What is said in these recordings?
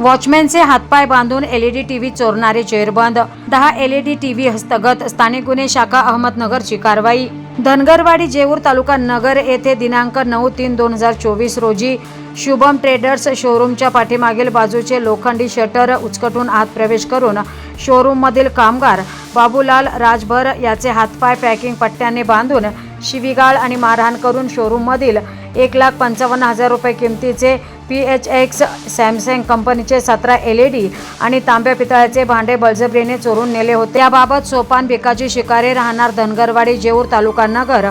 वॉचमॅनचे हातपाय बांधून LED TV चोरणारे चेअरबंद दहा एलईडी टीव्ही हस्तगत स्थानिक गुन्हे शाखा अहमदनगरची कारवाई धनगरवाडी जेऊर तालुका नगर येथे दिनांक नऊ तीन दोन हजार चोवीस रोजी शुभम ट्रेडर्स शोरूमच्या पाठीमागील बाजूचे लोखंडी शटर उचकटून आत प्रवेश करून शोरूममधील कामगार बाबूलाल राजभर याचे हातपाय पॅकिंग पट्ट्याने बांधून शिवीगाळ आणि मारहाण करून शोरूममधील एक लाख पंचावन्न हजार रुपये किमतीचे पी एच एक्स सॅमसंग कंपनीचे सतरा एल ई डी आणि तांब्या पितळाचे भांडे बळजबरीने चोरून नेले होते. त्याबाबत सोपान भिकाजी शिकारे राहणार धनगरवाडी जेऊर तालुका नगर.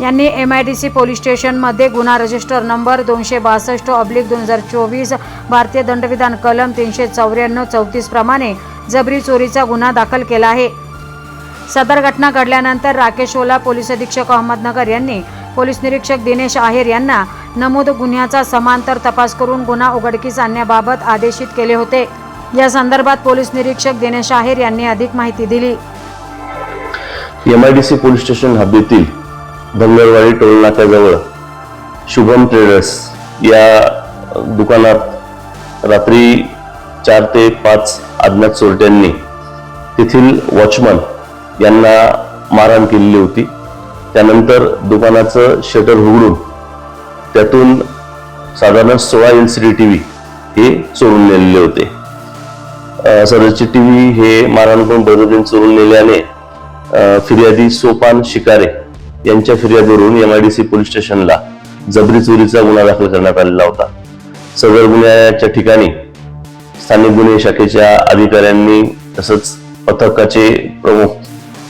यांनी M I D C police स्टेशनमध्ये गुन्हा रजिस्टर नंबर दोनशे बासष्ट ऑब्लिक दोन हजार चोवीस भारतीय दंडविधान कलम तीनशे चौऱ्याण्णव चौतीसप्रमाणे जबरी चोरीचा गुन्हा दाखल केला आहे. सदर घटना घडल्यानंतर राकेश ओला पोलीस अधीक्षक अहमदनगर यांनी पोलीस निरीक्षक दिनेश आहेर यांना नमूद गुन्ह्याचा समांतर तपास करून गुन्हा उघडकीस आणण्याबाबत आदेशित केले होते. या संदर्भात पोलीस निरीक्षक दिनेश आहेर यांनी अधिक माहिती दिली. M I D C police station हद्दीतील धनगरवाडी टोल नाक्याजवळ शुभम ट्रेडर्स या दुकानात रात्री चार ते पाच अज्ञात चोरट्यांनी तेथील वॉचमन यांना मारहाण केलेली होती. त्यानंतर दुकानाचं शटर उघडून त्यातून साधारण सोळा इंच सी टी व्ही हे चोरून नेलेले होते. सदरचे टी व्ही हे मारहाण करून बळजबरीने चोरून नेल्याने फिर्यादी सोपान शिकारे यांच्या फिर्यादीवरून M I D C police स्टेशनला जबरी चोरीचा गुन्हा दाखल करण्यात आलेला होता. सदर गुन्ह्याच्या ठिकाणी स्थानिक गुन्हे शाखेच्या अधिकाऱ्यांनी तसंच पथकाचे प्रमुख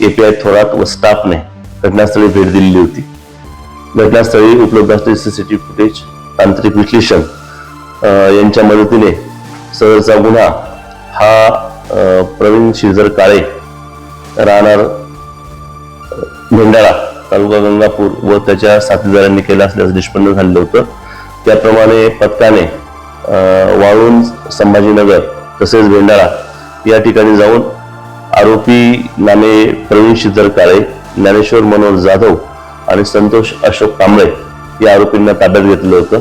ए पी आय थोरात व स्टाफने घटनास्थळी भेट दिलेली होती. घटनास्थळी उपलब्ध असलेले सीसीटीव्ही फुटेज तांत्रिक विश्लेषण यांच्या मदतीने सदरचा गुन्हा हा प्रवीण श्रीधर काळे राहणार भेंडाळा तालुका गंगापूर व त्याच्या साथीदारांनी केला असल्याचं निष्पन्न झालेलं होतं. त्याप्रमाणे पथकाने वाळून वाळूंज संभाजीनगर तसेच भेंडाळा या ठिकाणी जाऊन आरोपी नामे प्रवीण श्रीधर काळे ज्ञानेश्वर मनोहर जाधव आणि संतोष अशोक कांबळे या आरोपींना ताब्यात घेतलं होतं.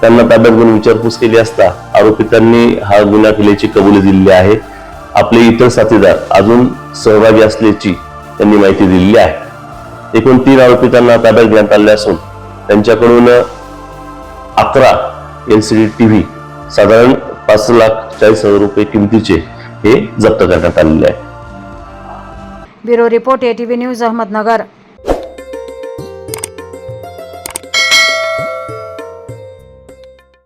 त्यांना ताब्यात घेऊन विचारपूस केली असता आरोपितांनी हा गुन्हा केल्याची कबुली दिलेली आहे. आपले इतर साथीदार अजून सहभागी असल्याची त्यांनी माहिती दिलेली आहे. एकूण तीन आरोपितांना ताब्यात घेण्यात आले असून त्यांच्याकडून अकरा एल सी डी टीव्ही साधारण पाच लाख चाळीस हजार रुपये किमतीचे हे जप्त करण्यात आलेले आहे. Bureau report ATV news Ahmednagar.